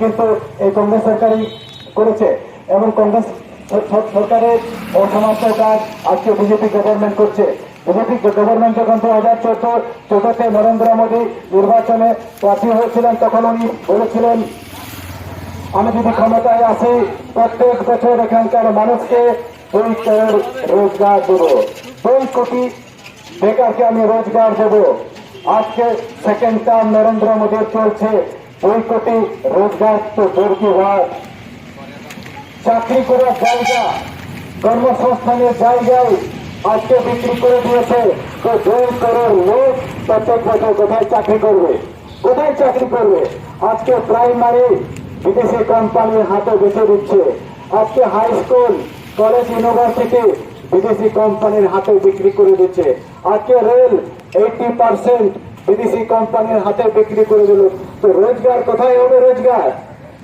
কিন্তু এই কংগ্রেস সরকারই করেছে এবং কংগ্রেস সরকারের অসমাপ্ত কাজ আজকে বিজেপি গভর্নমেন্ট করছে। বিজেপি গভর্নমেন্ট যখন দু হাজার চোদ্দ, চোদ্দতে নরেন্দ্র মোদী নির্বাচনে প্রার্থী হয়েছিলেন, তখন উনি বলেছিলেন, আমি যদি ক্ষমতায় আসি, প্রত্যেক বছর এখানকার মানুষকে দুই করোড় রোজগার দেব। দুই কোটি বেকারকে আমি রোজগার দেব। আজকে সেকেন্ড টার্ম নরেন্দ্র মোদীর চলছে। দুই কোটি রোজগার তো হয় চাকরি করার জায়গা, কর্মসংস্থানের জায়গায় আজকে বিক্রি করে দিয়েছে। তো দুই করোড় লোক প্রত্যেক বছর কোথায় চাকরি করবে? কোথায় চাকরি করবে? আজকে প্রাইমারি বিদেশি কোম্পানির হাতে বেছে দিচ্ছে। আজকে হাই স্কুল, কলেজ, ইউনিভার্সিটি বিদেশি কোম্পানির হাতে বিক্রি করে দিচ্ছে। আজকে রেল এইটি পার্সেন্ট বিদেশি কোম্পানির হাতে বিক্রি করে দিল। তো রোজগার কোথায় হবে রোজগার?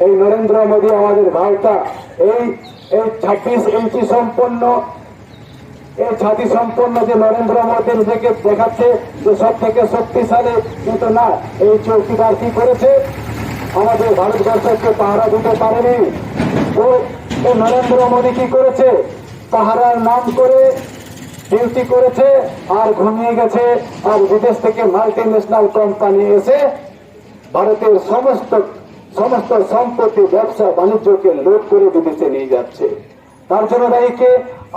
এই নরেন্দ্র মোদী আমাদের ভাইটা এই এই ছাব্বিশ ইঞ্চি সম্পন্ন, এই ছাতি সম্পন্ন যে নরেন্দ্র মোদী নিজেকে দেখাচ্ছে যে সব থেকে শক্তিশালী কিন্তু না, এই চৌকিদার কি করেছে? আমাদের ভারতবর্ষকে পাহারা দিতে পারেনি। এই নরেন্দ্র মোদী কি করেছে? পাহারার নাম করে ডিউটি করেছে, আর ঘুমিয়ে গেছে। আর বিদেশ থেকে মাল্টি ন্যাশনাল কোম্পানি এসে ভারতের সমস্ত সমস্ত সম্পত্তি, ব্যবসা, বাণিজ্যকে লোড করে বিদেশে নিয়ে যাচ্ছে। তার জন্য দায়ীকে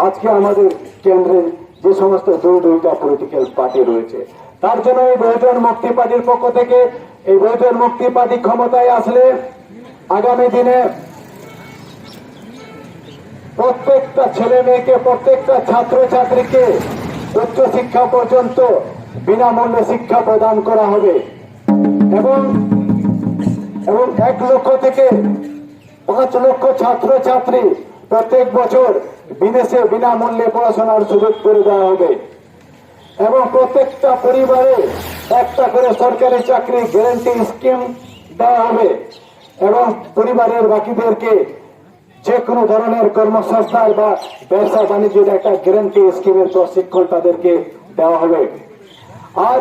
আজকে আমাদের কেন্দ্রে যে সমস্ত দুই দুইটা পলিটিক্যাল পার্টি রয়েছে। তার জন্য এই বহুজন মুক্তি পার্টির পক্ষ থেকে, এই বহুজন মুক্তি পার্টি ক্ষমতায় আসলে আগামী দিনে প্রত্যেকটা ছেলে মেয়েকে, প্রত্যেকটা ছাত্র ছাত্রীকে উচ্চ শিক্ষা পর্যন্ত বিনামূল্যে শিক্ষা প্রদান করা হবে। এবং এবং এক লক্ষ থেকে পাঁচ লক্ষ ছাত্র ছাত্রী প্রত্যেক বছর বিদেশে বিনামূল্যে পড়াশোনার সুযোগ করে দেওয়া হবে। এবং প্রত্যেকটা পরিবারে একটা করে সরকারি চাকরি গ্যারান্টি স্কিম দেওয়া হবে। এবং পরিবারের বাকিদেরকে যে কোনো ধরনের কর্মসংস্থান বা ব্যবসা বাণিজ্যের একটা গ্যারান্টি স্কিমের প্রশিক্ষণ তাদেরকে দেওয়া হবে। আর